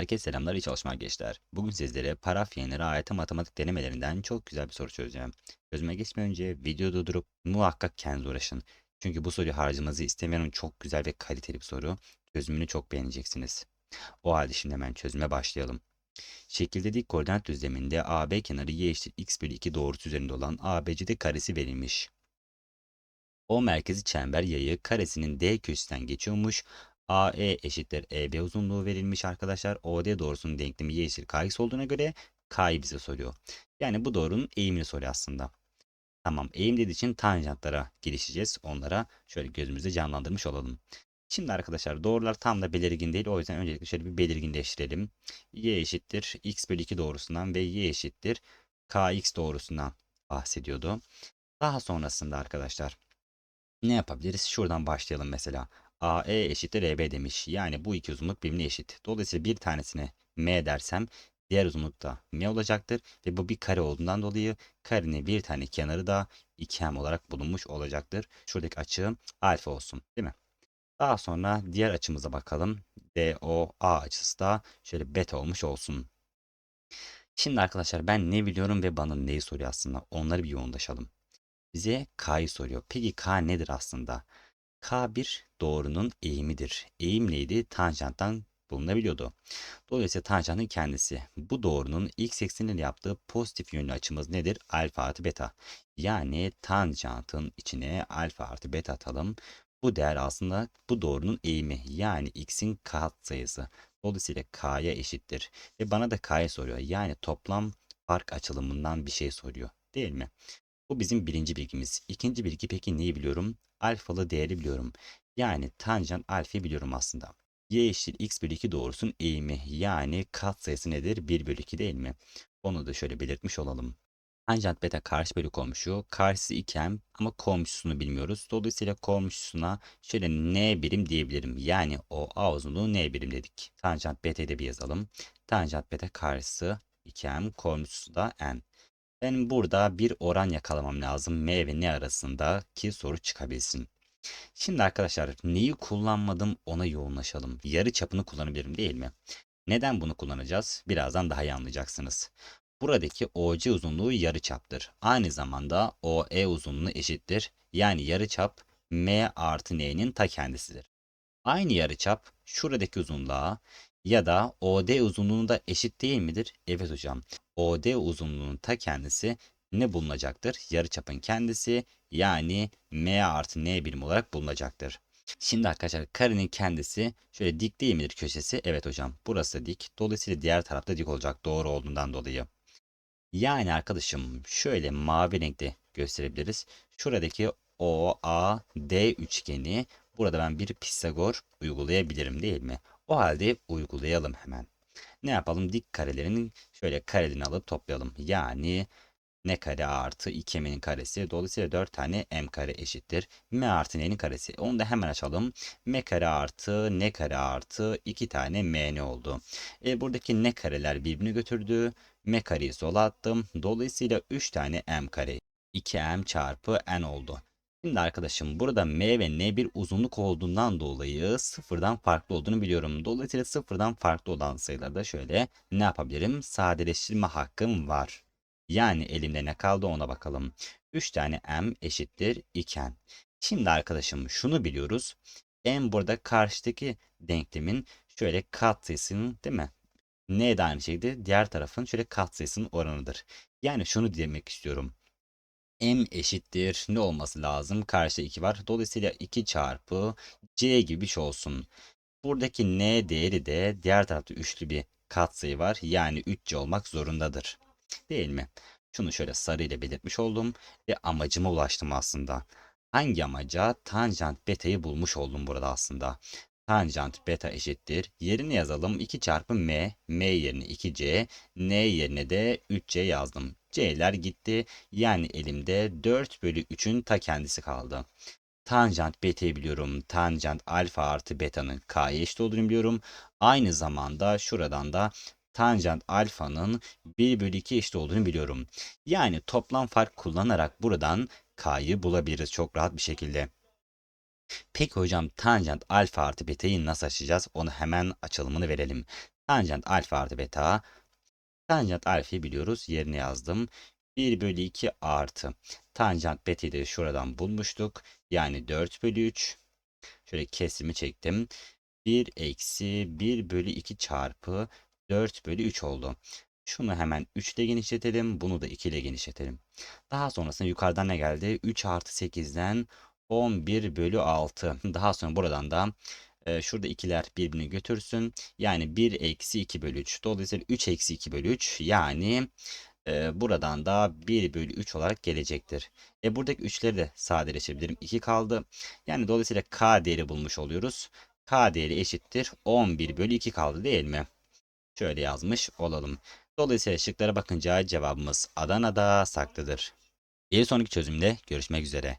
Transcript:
Herkese selamlar, iyi çalışmalar gençler. Bugün sizlere parafyanlara ait matematik denemelerinden çok güzel bir soru çözeceğim. Çözüme geçmeden önce videoyu durdurup muhakkak kendiniz uğraşın. Çünkü bu soruyu harcamanızı istemiyorum. Çok güzel ve kaliteli bir soru. Çözümünü çok beğeneceksiniz. O halde şimdi hemen çözüme başlayalım. Şekilde dik koordinat düzleminde AB kenarı y eşittir x bölü 2 doğrusu üzerinde olan ABCD karesi verilmiş. O merkezi çember yayı karesinin D köşesinden geçiyormuş. AE eşittir EB uzunluğu verilmiş arkadaşlar. OD doğrusunun denklemi y eşittir kx olduğuna göre k'yı bize soruyor. Yani bu doğrunun eğimini soruyor aslında. Tamam eğim dediği için tanjantlara girişeceğiz. Onlara şöyle gözümüzde canlandırmış olalım. Şimdi arkadaşlar doğrular tam da belirgin değil. O yüzden öncelikle şöyle bir belirginleştirelim. Y eşittir x bölü 2 doğrusundan ve y eşittir kx doğrusundan bahsediyordu. Daha sonrasında arkadaşlar ne yapabiliriz? Şuradan başlayalım mesela. AE eşittir EB demiş. Yani bu iki uzunluk birbirine eşit. Dolayısıyla bir tanesine M dersem diğer uzunluk da M olacaktır. Ve bu bir kare olduğundan dolayı karenin bir tane kenarı da 2M olarak bulunmuş olacaktır. Şuradaki açı alfa olsun değil mi? Daha sonra diğer açımıza bakalım. DOA açısı da şöyle beta olmuş olsun. Şimdi arkadaşlar ben ne biliyorum ve bana neyi soruyor aslında onları bir yoğunlaşalım. Bize K'yı soruyor. Peki K nedir aslında? K bir doğrunun eğimidir. Eğim neydi? Tanjanttan bulunabiliyordu. Dolayısıyla tanjantın kendisi. Bu doğrunun x ekseninde yaptığı pozitif yönlü açımız nedir? Alfa artı beta. Yani tanjantın içine alfa artı beta atalım. Bu değer aslında bu doğrunun eğimi. Yani x'in katsayısı. Dolayısıyla k'ya eşittir. Ve bana da k'ya soruyor. Yani toplam fark açılımından bir şey soruyor. Değil mi? Bu bizim birinci bilgimiz. İkinci bilgi peki neyi biliyorum? Alfalı değeri biliyorum. Yani tanjant alfayı biliyorum aslında. Y eşittir x bölü 2 doğrusunun eğimi yani katsayısı nedir? 1 bölü 2 değil mi? Onu da şöyle belirtmiş olalım. Tanjant beta karşı bölü komşu. Karşısı 2m ama komşusunu bilmiyoruz. Dolayısıyla komşusuna şöyle n birim diyebilirim. Yani o a uzunluğu n birim dedik. Tanjant beta'yı da bir yazalım. Tanjant beta karşısı 2m komşusu da n. Benim burada bir oran yakalamam lazım M ve N arasında ki soru çıkabilsin. Şimdi arkadaşlar neyi kullanmadım ona yoğunlaşalım. Yarı çapını kullanabilirim değil mi? Neden bunu kullanacağız? Birazdan daha iyi anlayacaksınız. Buradaki OC uzunluğu yarı çaptır. Aynı zamanda OE uzunluğu eşittir. Yani yarı çap M artı N'nin ta kendisidir. Aynı yarı çap şuradaki uzunluğa ya da OD uzunluğu da eşit değil midir? Evet hocam. OD uzunluğunun ta kendisi ne bulunacaktır? Yarıçapın kendisi yani M artı N birim olarak bulunacaktır. Şimdi arkadaşlar karenin kendisi şöyle dik değil midir köşesi? Evet hocam burası dik. Dolayısıyla diğer tarafta dik olacak doğru olduğundan dolayı. Yani arkadaşım şöyle mavi renkte gösterebiliriz. Şuradaki OAD üçgeni burada ben bir Pisagor uygulayabilirim değil mi? O halde uygulayalım hemen. Ne yapalım? Dik karelerin şöyle karelerini alıp toplayalım. Yani n kare artı 2m'nin karesi. Dolayısıyla 4 tane m kare eşittir. m artı n'nin karesi. Onu da hemen açalım. m kare artı n kare artı 2 tane m ne oldu? E, buradaki n kareler birbirini götürdü. m kareyi sola attım. Dolayısıyla 3 tane m kare. 2m çarpı n oldu. Şimdi arkadaşım burada m ve n bir uzunluk olduğundan dolayı sıfırdan farklı olduğunu biliyorum. Dolayısıyla sıfırdan farklı olan sayılarda şöyle ne yapabilirim? Sadeleştirme hakkım var. Yani elimde ne kaldı ona bakalım. 3 tane m eşittir iken. Şimdi arkadaşım şunu biliyoruz. m burada karşıdaki denklemin şöyle katsayısının değil mi? N de aynı şekilde diğer tarafın şöyle katsayısının oranıdır. Yani şunu demek istiyorum m eşittir ne olması lazım? Karşıda 2 var. Dolayısıyla 2 çarpı c gibi bir şey olsun. Buradaki n değeri de diğer tarafta üçlü bir katsayı var. Yani 3c olmak zorundadır. Değil mi? Şunu şöyle sarı ile belirtmiş oldum ve amacıma ulaştım aslında. Hangi amaca? Tanjant beta'yı bulmuş oldum burada aslında. Tanjant beta eşittir. Yerini yazalım. 2 çarpı m. m yerine 2c. n yerine de 3c yazdım. c'ler gitti. Yani elimde 4 bölü 3'ün ta kendisi kaldı. Tanjant beta'yı biliyorum. Tanjant alfa artı beta'nın k'ya eşit olduğunu biliyorum. Aynı zamanda şuradan da tanjant alfanın 1 bölü 2 eşit olduğunu biliyorum. Yani toplam fark kullanarak buradan k'yı bulabiliriz çok rahat bir şekilde. Peki hocam tanjant alfa artı beta'yı nasıl açacağız? Onu hemen açılımını verelim. Tanjant alfa artı beta. Tanjant alfayı biliyoruz. Yerine yazdım. 1 bölü 2 artı. Tanjant beta'yı de şuradan bulmuştuk. Yani 4 bölü 3. Şöyle kesimi çektim. 1 eksi 1 bölü 2 çarpı 4 bölü 3 oldu. Şunu hemen 3 ile genişletelim. Bunu da 2 ile genişletelim. Daha sonrasında yukarıdan ne geldi? 3 artı 8'den 11 bölü 6. Daha sonra buradan da e, şurada ikiler birbirini götürsün. Yani 1 eksi 2 bölü 3. Dolayısıyla 3 eksi 2 bölü 3. Yani e, buradan da 1 bölü 3 olarak gelecektir. E buradaki 3'leri de sadeleşebilirim. 2 kaldı. Yani dolayısıyla k değeri bulmuş oluyoruz. k değeri eşittir 11 bölü 2 kaldı değil mi? Şöyle yazmış olalım. Dolayısıyla şıklara bakınca cevabımız Adana'da saklıdır. Bir sonraki çözümde görüşmek üzere.